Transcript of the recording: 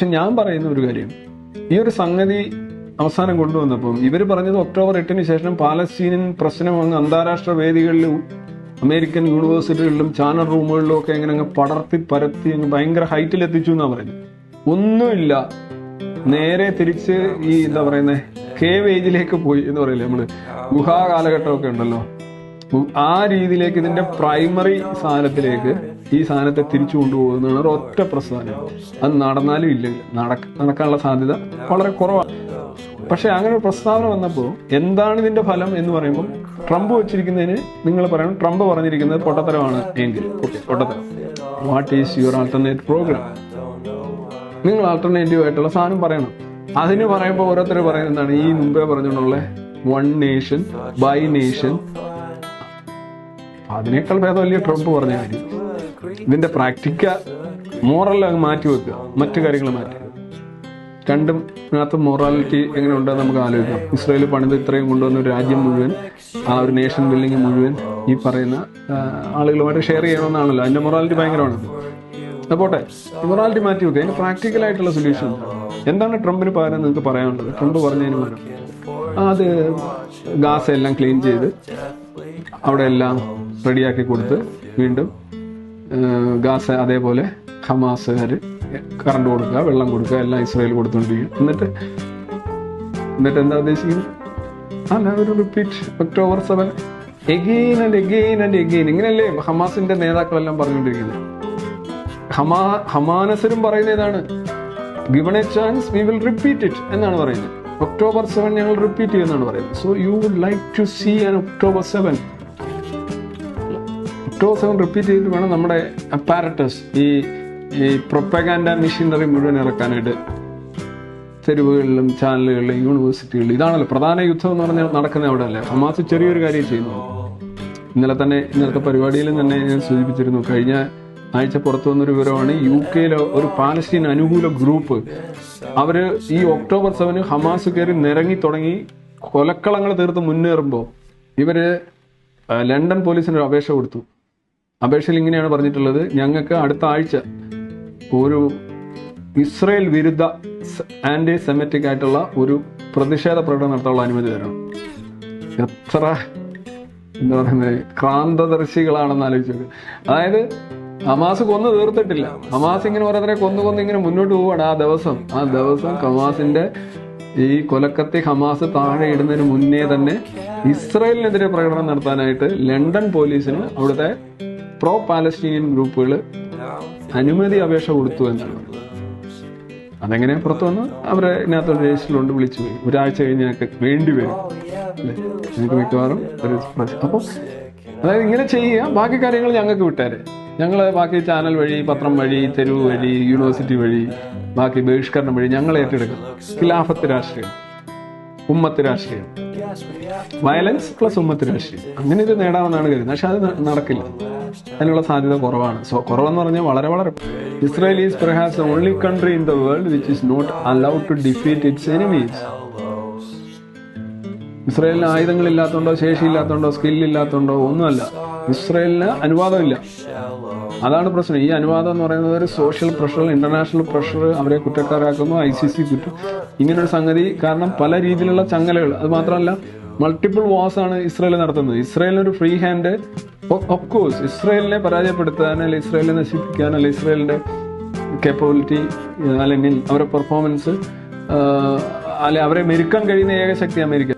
പക്ഷെ ഞാൻ പറയുന്ന ഒരു കാര്യം. ഈ ഒരു സംഗതി അവസാനം കൊണ്ടുവന്നപ്പം ഇവർ പറഞ്ഞത് ഒക്ടോബർ എട്ടിന് ശേഷം പാലസ്തീനിയൻ പ്രശ്നം അങ്ങ് അന്താരാഷ്ട്ര വേദികളിലും അമേരിക്കൻ യൂണിവേഴ്സിറ്റികളിലും ചാനൽ റൂമുകളിലും ഒക്കെ ഇങ്ങനെ അങ്ങ് പടർത്തി പരത്തി അങ്ങ് ഭയങ്കര ഹൈറ്റിൽ എത്തിച്ചു എന്നാണ് പറയുന്നത് ഒന്നുമില്ല. നേരെ തിരിച്ച് ഈ എന്താ പറയുന്നത് കേവ് ഏജിലേക്ക് പോയി എന്ന് പറയില്ലേ നമ്മൾ. ഗുഹാ കാലഘട്ടമൊക്കെ ഉണ്ടല്ലോ. ആ രീതിയിലേക്ക് ഇതിന്റെ പ്രൈമറി സാധനത്തിലേക്ക് ഈ സാധനത്തെ തിരിച്ചു കൊണ്ടുപോകുന്നതാണ് ഒരു ഒറ്റ പ്രസ്ഥാനം അത് നടന്നാലും ഇല്ലെങ്കിൽ നടക്ക നടക്കാനുള്ള സാധ്യത വളരെ കുറവാണ് പക്ഷെ അങ്ങനെ ഒരു പ്രസ്താവന വന്നപ്പോൾ എന്താണ് ഇതിന്റെ ഫലം എന്ന് പറയുമ്പോൾ ട്രംപ് വെച്ചിരിക്കുന്നതിന് നിങ്ങൾ പറയണം ട്രംപ് പറഞ്ഞിരിക്കുന്നത് പൊട്ടത്തരമാണ് എങ്കിൽ. പൊട്ടത്തരം. What is your alternate program നിങ്ങൾ ആൾട്ടർനേറ്റീവ് ആയിട്ടുള്ള സാധനം പറയണം. അതിന് പറയുമ്പോൾ ഓരോരുത്തർ പറയുന്നത് എന്താണ്? ഈ മുമ്പേ പറഞ്ഞുകൊണ്ടുള്ള വൺ നേഷൻ ബൈ നേഷൻ അതിനേക്കാൾ ഭേദമല്ലേ ട്രംപ് പറഞ്ഞ കാര്യം? ഇതിന്റെ പ്രാക്ടിക്ക മോറൽ അങ്ങ് മാറ്റി വെക്കുക. മറ്റു കാര്യങ്ങൾ മാറ്റി രണ്ടും ഇതിനകത്ത് മൊറാലിറ്റി എങ്ങനെ ഉണ്ടെന്ന് നമുക്ക് ആലോചിക്കാം. ഇസ്രായേൽ പണിത് ഇത്രയും കൊണ്ടുവന്ന ഒരു രാജ്യം മുഴുവൻ ആ ഒരു നേഷൻ ബിൽഡിംഗ് മുഴുവൻ ഈ പറയുന്ന ആളുകളുമായിട്ട് ഷെയർ ചെയ്യണമെന്നാണല്ലോ. അതിന്റെ മൊറാലിറ്റി ഭയങ്കരമാണ്. പോട്ടെ. മൊറാലിറ്റി മാറ്റി വെക്കുക. അതിന് പ്രാക്ടിക്കലായിട്ടുള്ള സൊല്യൂഷൻ എന്താണ് ട്രംപിന് പകരം നിങ്ങൾക്ക് പറയാനുള്ളത്? ട്രംപ് പറഞ്ഞതിന് പകരം. അത് ഗാസ എല്ലാം ക്ലീൻ ചെയ്ത് അവിടെ എല്ലാം റെഡിയാക്കി കൊടുത്ത് വീണ്ടും ഗാസ അതേപോലെ ഹമാസുകാർ കറണ്ട് കൊടുക്കുക വെള്ളം കൊടുക്കുക എല്ലാം ഇസ്രായേൽ കൊടുത്തോണ്ടിരിക്കും എന്നിട്ട് എന്നിട്ട് എന്താ ഉദ്ദേശിക്കുന്നത്? അല്ല ഒരു repeat October seven again and again and again ഇങ്ങനെയല്ലേ ഹമാസിന്റെ നേതാക്കളെല്ലാം പറഞ്ഞുകൊണ്ടിരിക്കുന്നത്? ഹമാ ഹമാനസരും പറയുന്ന ഇതാണ് given a chance we will repeat it എന്നാണ് പറയുന്നത്. ഒക്ടോബർ സെവൻ ഞങ്ങൾ റിപ്പീറ്റ് ചെയ്യുന്നതാണ് പറയുന്നത്. So you would like to see an October seven seven repeat ചെയ്തിട്ട് വേണം നമ്മുടെ അപ്പാരറ്റസ് ഈ ഈ പ്രൊപ്പഗാൻഡ മെഷീനറി മുഴുവൻ ഇറക്കാനായിട്ട്. തെരുവുകളിലും ചാനലുകളിലും യൂണിവേഴ്സിറ്റികളിലും ഇതാണല്ലോ പ്രധാന യുദ്ധം എന്ന് പറഞ്ഞാൽ നടക്കുന്ന അവിടെ അല്ലേ ഹമാസ് ചെറിയൊരു കാര്യം ചെയ്യുന്നു. ഇന്നലെ തന്നെ ഇന്നലത്തെ പരിപാടിയിലും തന്നെ ഞാൻ സൂചിപ്പിച്ചിരുന്നു. കഴിഞ്ഞ ആഴ്ച പുറത്തു വന്നൊരു വിവരമാണ് യു കെയിലെ ഒരു പാലസ്തീൻ അനുകൂല ഗ്രൂപ്പ് അവർ ഈ ഒക്ടോബർ സെവന് ഹമാസ് കയറി നിരങ്ങി തുടങ്ങി കൊലക്കളങ്ങൾ തീർത്ത് മുന്നേറുമ്പോൾ ഇവർ ലണ്ടൻ പോലീസിന് ഒരു അപേക്ഷ കൊടുത്തു. അപേക്ഷയിൽ ഇങ്ങനെയാണ് പറഞ്ഞിട്ടുള്ളത്. ഞങ്ങൾക്ക് അടുത്ത ആഴ്ച ഒരു ഇസ്രയേൽ വിരുദ്ധ ആന്റി സെമറ്റിക് ആയിട്ടുള്ള ഒരു പ്രതിഷേധ പ്രകടനം നടത്താനുള്ള അനുമതി തരണം. എത്ര എന്താ പറയുന്നത്? ക്രാന്തദർശികളാണെന്ന് ആലോചിച്ചത് അതായത് ഹമാസ് കൊന്നു തീർത്തിട്ടില്ല. ഹമാസ് ഇങ്ങനെ ഓരോരുത്തരെ കൊന്നു കൊന്ന് ഇങ്ങനെ മുന്നോട്ട് പോവാണ് ആ ദിവസം ആ ദിവസം ഹമാസിന്റെ ഈ കൊലക്കത്തി ഹമാസ് താഴെ ഇടുന്നതിന് മുന്നേ തന്നെ ഇസ്രയേലിനെതിരെ പ്രകടനം നടത്താനായിട്ട് ലണ്ടൻ പോലീസിന് അവിടുത്തെ പ്രോ പാലസ്റ്റീനിയൻ ഗ്രൂപ്പുകൾ അനുമതി അപേക്ഷ കൊടുത്തു എന്നാണ്. അതെങ്ങനെ പുറത്തു വന്ന് അവരെ ഇതിനകത്ത് രജിസ്റ്ററിലുണ്ട് വിളിച്ചു പോയി ഒരാഴ്ച കഴിഞ്ഞ് ഞങ്ങൾക്ക് വേണ്ടി വരും. എനിക്ക് മിക്കവാറും ഒരു പ്രശ്നം. അപ്പം അതായത് ഇങ്ങനെ ചെയ്യുക ബാക്കി കാര്യങ്ങൾ ഞങ്ങൾക്ക് വിട്ടേരെ. ഞങ്ങൾ ബാക്കി ചാനൽ വഴി പത്രം വഴി തെരുവ് വഴി യൂണിവേഴ്സിറ്റി വഴി ബാക്കി ബഹിഷ്കരണം വഴി ഞങ്ങൾ ഏറ്റെടുക്കും. ഖിലാഫത്ത് രാഷ്ട്രീയം ഉമ്മത്ത് രാഷ്ട്രീയം. വയലൻസ് പ്ലസ് ഉമ്മത്ത് രാഷ്ട്രീയം. അങ്ങനെ ഇത് നേടാമെന്നാണ് കരുതുന്നത്. പക്ഷെ അത് നടക്കില്ല. അതിനുള്ള സാധ്യത കുറവാണ്. സോ കുറവെന്ന് പറഞ്ഞാൽ വളരെ വളരെ Israel is perhaps only country in the world which is not allowed to defeat its enemies ഇസ്രായേലിന് ആയുധങ്ങളില്ലാത്തതുകൊണ്ടോ ശേഷിയില്ലാത്തതുകൊണ്ടോ സ്കില്ലില്ലാത്തതുകൊണ്ടോ ഒന്നുമല്ല. ഇസ്രായേലിന് അനുവാദമില്ല. അതാണ് പ്രശ്നം. ഈ അനുവാദം എന്ന് പറയുന്നത് ഒരു സോഷ്യൽ പ്രഷർ ഇന്റർനാഷണൽ പ്രഷർ അവരെ കുറ്റക്കാരാക്കുന്നു ഐ സി സി കുറ്റം. ഇങ്ങനൊരു സംഗതി കാരണം പല രീതിയിലുള്ള ചങ്ങലകൾ. അത് മാത്രമല്ല മൾട്ടിപ്പിൾ വാസ് ആണ് ഇസ്രായേൽ നടത്തുന്നത്. ഇസ്രായേലിന് ഒരു ഫ്രീ ഹാൻഡ് ഓഫ് കോഴ്സ് ഇസ്രായേലിനെ പരാജയപ്പെടുത്താൻ അല്ലെങ്കിൽ ഇസ്രായേലിനെ നശിപ്പിക്കാൻ അല്ലെങ്കിൽ ഇസ്രായേലിന്റെ കേപ്പബിലിറ്റി അല്ലെങ്കിൽ അവരുടെ പെർഫോമൻസ് അല്ലെ അവരെ മെരുക്കാൻ കഴിയുന്ന ഏക ശക്തി അമേരിക്ക.